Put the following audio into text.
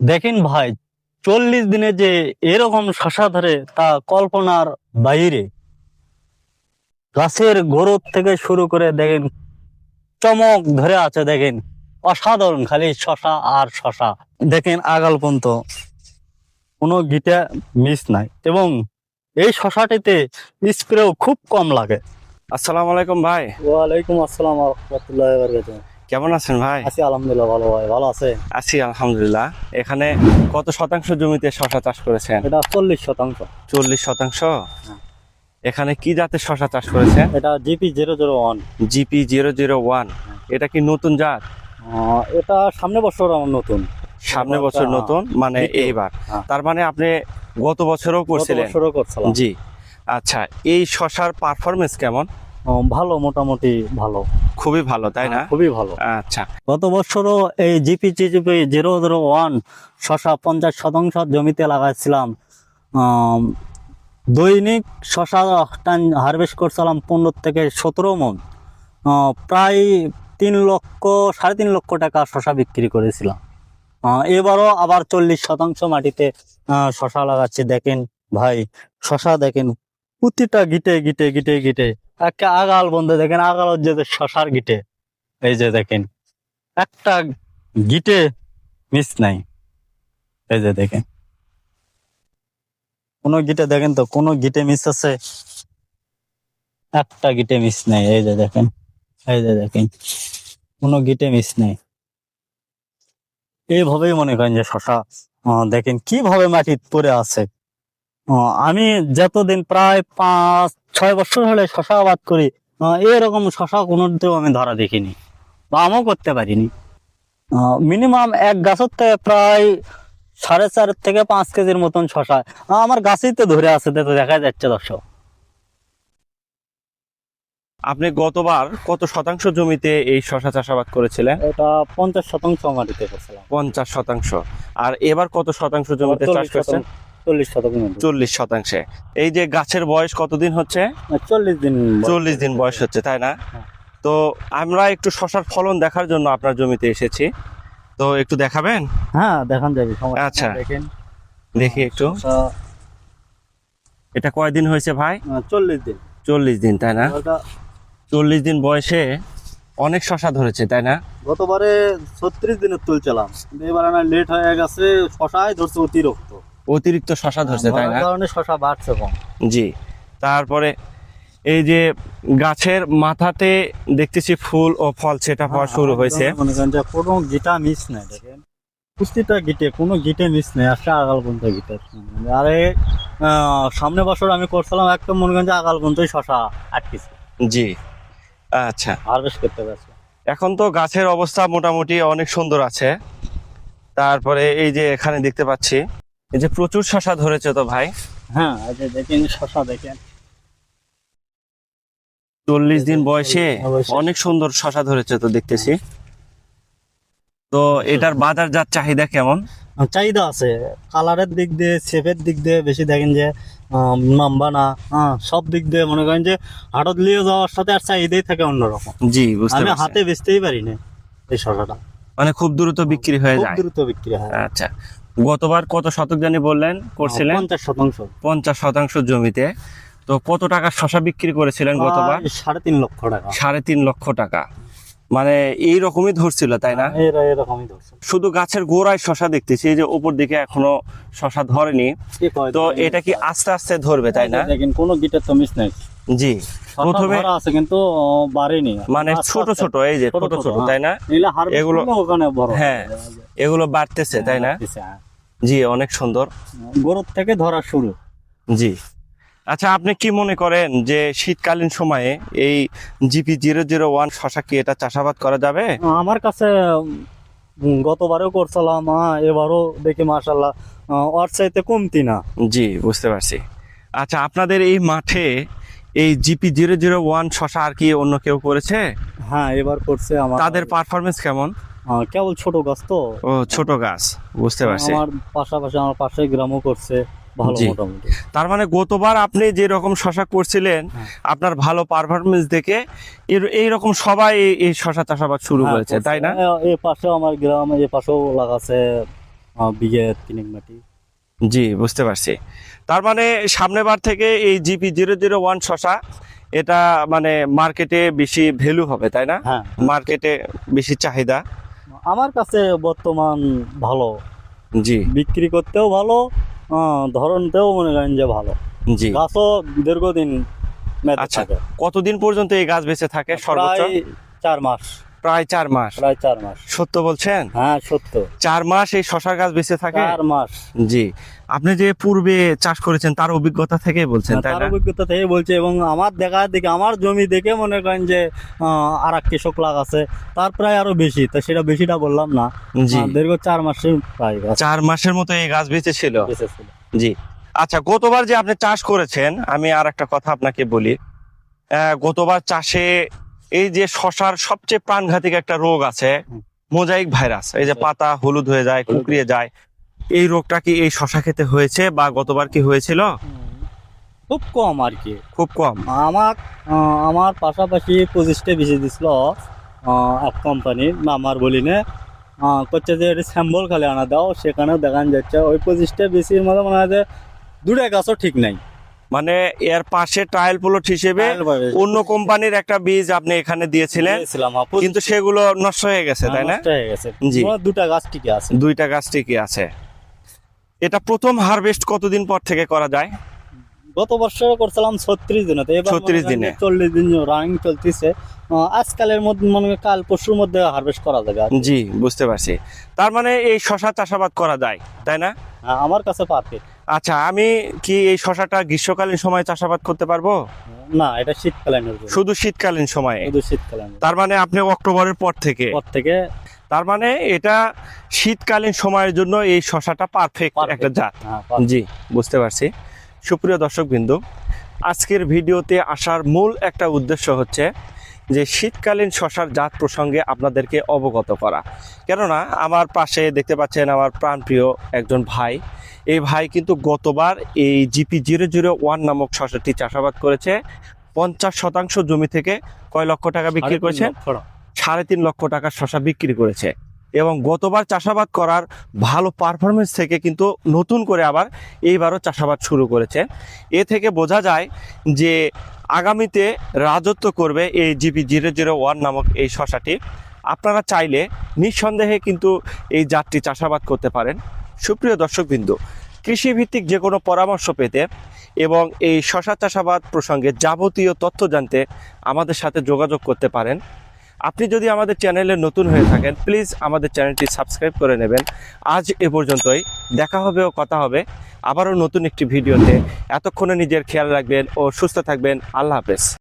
দেখেন ভাই চল্লিশ দিনে যে এরকম শশা ধরে তা কল্পনার বাইরে। গাছের গোড়ত থেকে শুরু করে দেখেন চমক ধরে আছে দেখেন। অসাধারণ খালি শশা আর শশা। দেখেন আগাল পর্যন্ত কোনো গিটা মিস নাই এবং এই শশাটিতে স্প্রেও খুব কম লাগে। আসসালামু আলাইকুম ভাই। ওয়ালাইকুম আসসালাম রহমতুল্লাহ কেমন আছেন ভাই? আছি আলহামদুলিল্লাহ ভালো ভাই ভালো আছে আছি আলহামদুলিল্লাহ। এখানে কত শতাংশ জমিতে শশা চাষ করেছেন? এটা চল্লিশ শতাংশ। চল্লিশ শতাংশ? এখানে কি জাতের শশা চাষ করেছেন? এটা GP zero zero one. GP zero zero one. এটা কি নতুন জাত? এটা সামনে বছর আমার নতুন। সামনে বছর নতুন মানে এইবার। হ্যাঁ। তার মানে আপনি গত বছরও করছিলেন? জি। আচ্ছা এই শশার পারফরমেন্স কেমন? ভালো মোটামুটি ভালো। খুবই ভালো তাই না? হ্যাঁ, খুবই ভালো। আচ্ছা। গত বছরও এই GP GP zero zero one শশা পঞ্চাশ শতাংশ জমিতে লাগাইছিলাম। দৈনিক শশা টান হারভেস্ট করছিলাম পনেরো থেকে সতেরো মন। প্রায় তিন লক্ষ সাড়ে তিন লক্ষ টাকা শশা বিক্রি করেছিলাম। এবারও আবার চল্লিশ শতাংশ মাটিতে শশা লাগাচ্ছি। দেখেন ভাই শশা দেখেন প্রতিটা গিটে গিটে গিটে গিটে। একটা আগাল বন্ধ, দেখেন আগাল যে শশার গিটে, এই যে দেখেন, একটা গিটে মিস নাই। এই যে দেখেন, কোন গিটে দেখেন তো, কোন গিটে মিস আছে? একটা গিটে মিস নাই, এই যে দেখেন, এই যে দেখেন, কোন গিটে মিস নাই। এইভাবেই মনে করেন যে শশা দেখেন কীভাবে মাটি পড়ে আছে। আমি যতদিন প্রায় পাঁচ ছয় বছর হলে শশা আবাদ করি এরকম শশা কোনোতেও আমি ধরা দেখিনি বা আমও করতে পারিনি। মিনিমাম এক গাছের থেকে প্রায় সাড়ে চার থেকে পাঁচ কেজির মতন শশা আমার গাছেই তো ধরে আছে তো দেখা যাচ্ছে দর্শক। আপনি গতবার কত শতাংশ জমিতে এই শশা চাষাবাদ করেছিলেন? এটা পঞ্চাশ শতাংশ মাটিতে করছিলাম পঞ্চাশ শতাংশ। আর এবার কত শতাংশ জমিতে চাষ করছেন? চল্লিশ শতাংশ চল্লিশ শতাংশে। এই যে গাছের বয়স কতদিন হচ্ছে? চল্লিশ দিন চল্লিশ দিন বয়স হচ্ছে তাই না? হ্যাঁ। তো আমরা একটু শশার ফলন দেখার জন্য আপনার জমিতে এসেছি। তো একটু দেখাবেন? হ্যাঁ দেখান যাবে আচ্ছা। দেখেন। দেখি একটু। এটা কয়দিন হয়েছে ভাই? চল্লিশ দিন। চল্লিশ দিন তাই না? চল্লিশ দিন বয়সে অনেক শশা ধরেছে তাই না? গতবারে ছত্রিশ দিনের তুলছিলাম। এবারে না লেট হয়ে গেছে শশাই ধরছে অতিরিক্ত। অতিরিক্ত শশা ধরছে তাই না? কারণে শশা বাড়ছে কম। জি। তারপরে এই যে গাছের মাথাতে দেখতেছি ফুল ও ফল সেটা হওয়া শুরু হয়েছে। কোনো গিটা মিস নাই দেখেন। প্রতিটা গিটে কোনো গিটে মিস নেই একটা আগাল পর্যন্ত গিটে। আরে সামনে বছর আমি করছিলাম একদম মনে করেন যে আগাল পর্যন্তই শশা আটকেছে। জি। আচ্ছা। হারভেস্ট করতে পারছে এখন তো গাছের অবস্থা মোটামুটি অনেক সুন্দর আছে। তারপরে এই যে এখানে দেখতে পাচ্ছি এই যে প্রচুর শশা ধরেছে তো ভাই। হ্যাঁ দেখেন শশা দেখেন। চল্লিশ দিন বয়সে অনেক সুন্দর শশা ধরেছে তো দেখতেছি। তো এটার বাজার যার চাহিদা কেমন? চাহিদা আছে। কালারের দিক দিয়ে শেপের দিক দিয়ে বেশি দেখেন যে লম্বা না। হ্যাঁ সব দিক দিয়ে মনে করেন যে হাটত নিয়ে যাওয়ার সাথে আর চাহিদাই থাকে অন্যরকম। জি আমি হাতে বেচতেই পারি না এই শশাটা। মানে খুব দ্রুত বিক্রি হয়ে যায়। দ্রুত বিক্রি হয়। আচ্ছা। গতবার কত শতক জানি বললেন করছিলেন? পঞ্চাশ শতাংশ। পঞ্চাশ শতাংশ জমিতে। তো কত টাকা শশা বিক্রি করেছিলেন গতবার? সাড়ে তিন লক্ষ টাকা। সাড়ে তিন লক্ষ টাকা। মানে এই রকমই ধরছিল তাই না? ধরছে। শুধু গাছের গোড়ায় শশা দেখতেছি যে উপর দিকে এখনও শশা ধরেনি। তো এটা কি আস্তে আস্তে ধরবে তাই না? কোনো গিটার তো মিস নাই। জি। প্রথমে আছে কিন্তু বাড়েনি। মানে ছোট ছোট এই যে ছোট ছোট হ্যাঁ। তাই না? এগুলো- ওখানে বড়। হ্যাঁ, এগুলো বাড়তেছে তাই না? হ্যাঁ। জি অনেক সুন্দর। গরুর থেকে ধরা শুরু। জি। আচ্ছা আপনি কি মনে করেন যে শীতকালীন সময়ে এই জিপি জিরো জিরো ওয়ান শশা কি এটা চাষাবাদ করা যাবে? আমার কাছে গতবারেও করছিলাম এবারও দেখি মাশাল্লাহ আহ, ওর চাইতে কমতি না। জি বুঝতে পারছি। আচ্ছা আপনাদের এই মাঠে এই জিপি জিরো জিরো ওয়ান শশা আর কি অন্য কেউ করেছে? হ্যাঁ এবার করছে আমার তাদের পারফরমেন্স কেমন? কেবল ছোট গাছ তো? ও ছোট গাছ বুঝতে পারছি। আমার পাশাপাশি আমার পাশে গ্রামও করছে ভালো জি। মোটামুটি। তার মানে গতবার আপনি যে রকম শশা করছিলেন হ্যাঁ। আপনার ভালো পারফরমেন্স দেখে এই রকম সবাই এই- শশা চাষাবাদ শুরু হ্যাঁ, করেছে তাই না? এ- এই পাশেও আমার গ্রাম এই পাশেও লাগাছে বিঘে মাটি। জি বুঝতে পারছি। তার মানে সামনের বার থেকে এই জিপি জিরো জিরো ওয়ান শশা এটা মানে মার্কেটে বেশি ভ্যালু হবে তাই না? হ্যাঁ। মার্কেটে বেশি চাহিদা। আমার কাছে বর্তমান ভালো। জি। বিক্রি করতেও ভালো আহ, ধরনতেও মনে করেন যে ভালো। জি। গাছও দীর্ঘদিন আচ্ছা, কতদিন পর্যন্ত এই গাছ বেঁচে থাকে সর্বোচ্চ? চার মাস। প্রায় চার মাস। প্রায় চার মাস। সত্য বলছেন? হ্যাঁ সত্য। চার মাস এই শশার গাছ বেঁচে থাকে? চার মাস। জি। আপনি যে পূর্বে চাষ করেছেন তার অভিজ্ঞতা থেকেই বলছেন তার অভিজ্ঞতা থেকে বলছে এবং আমার দেখা দেখে আমার জমি দেখে মনে করেন যে আর এক কৃষক লাগাছে তার প্রায় আরও বেশি তো সেটা বেশিটা বললাম না। জি। দীর্ঘ চার মাসের প্রায় চার মাসের মতো এই গাছ বেঁচে ছিল? জি। আচ্ছা গতবার যে আপনি চাষ করেছেন আমি আর একটা কথা আপনাকে বলি। আহ, গতবার চাষে এই যে শশার সবচেয়ে প্রাণঘাতিক একটা রোগ আছে মোজাইক ভাইরাস। এই যে। পাতা হলুদ হয়ে যায়। কুকড়িয়ে যায়। এই রোগটা কি এই শশা খেতে হয়েছে বা গতবার কি হয়েছিল? খুব কম আর কি। খুব কম। আমার আমার পাশাপাশি পঁচিশটা বেশি দিছিল এক কোম্পানির নাম আর বলি না করছে যে এটা স্যাম্বল খালি আনা দাও সেখানেও দেখান যাচ্ছে। ওই পঁচিশটা বেশির মধ্যে মনে হয় যে দুটা গাছও ঠিক নাই। মানে এর পাশে ট্রায়াল প্লট হিসেবে অন্য কোম্পানির একটা বীজ আপনি এখানে দিয়েছিলেন। হ্যাঁ, কিন্তু সেগুলো নষ্ট হয়ে গেছে তাই না? হয়ে জি। দুটা গাছ ঠিকই আছে। দুইটা গাছ ঠিকই আছে। এটা প্রথম হারভেস্ট কতদিন পর থেকে করা যায়? গত বছর করছিলাম ছত্রিশ দিনে ছত্রিশ দিনে। চল্লিশ দিন রানিং চলতেছে। আজকালের মধ্যে মনে হয় কাল পরশুর মধ্যে হারভেস্ট করা যাবে জি বুঝতে পারছি। তার মানে এই শশা চাষাবাদ করা যায় তাই না? হ্যাঁ, আমার কাছে পারফেক্ট আচ্ছা আমি কি এই শশাটা গ্রীষ্মকালীন সময় চাষাবাদ করতে পারব? না এটা শীতকালীনের জন্য। শুধু শীতকালীন সময়ে? শুধু শীতকালীন। তার মানে আপনি অক্টোবরের পর থেকে? পর থেকে। তার মানে এটা শীতকালীন সময়ের জন্য এই শশাটা পারফেক্ট একটা জাত। হ্যাঁ, জি বুঝতে পারছি। সুপ্রিয় দর্শক বিন্দু আজকের ভিডিওতে আসার মূল একটা উদ্দেশ্য হচ্ছে যে শীতকালীন শশার জাত প্রসঙ্গে আপনাদেরকে অবগত করা। কেননা আমার পাশে দেখতে পাচ্ছেন আমার প্রাণপ্রিয় একজন ভাই। এই ভাই কিন্তু গতবার এই জিপি জিরো জিরো ওয়ান নামক শশাটি চাষাবাদ করেছে। পঞ্চাশ শতাংশ জমি থেকে কয় লক্ষ টাকা বিক্রি করেছে? সাড়ে তিন লক্ষ টাকার শশা বিক্রি করেছে। এবং গতবার চাষাবাদ করার ভালো পারফরমেন্স থেকে কিন্তু নতুন করে আবার এইবারও চাষাবাদ শুরু করেছে। এ থেকে বোঝা যায় যে আগামীতে রাজত্ব করবে এই জিপি জিরো জিরো ওয়ান নামক এই শশাটি। আপনারা চাইলে নিঃসন্দেহে কিন্তু এই জাতটি চাষাবাদ করতে পারেন। সুপ্রিয় দর্শকবৃন্দ, কৃষিভিত্তিক যে কোনো পরামর্শ পেতে এবং এই শশা চাষাবাদ প্রসঙ্গে যাবতীয় তথ্য জানতে আমাদের সাথে যোগাযোগ করতে পারেন। আপনি যদি আমাদের চ্যানেলে নতুন হয়ে থাকেন প্লিজ আমাদের চ্যানেলটি সাবস্ক্রাইব করে নেবেন। আজ এ পর্যন্তই। দেখা হবে ও কথা হবে। আবারও নতুন একটি ভিডিওতে। এতক্ষণে নিজের খেয়াল রাখবেন ও সুস্থ থাকবেন। আল্লাহ হাফেজ।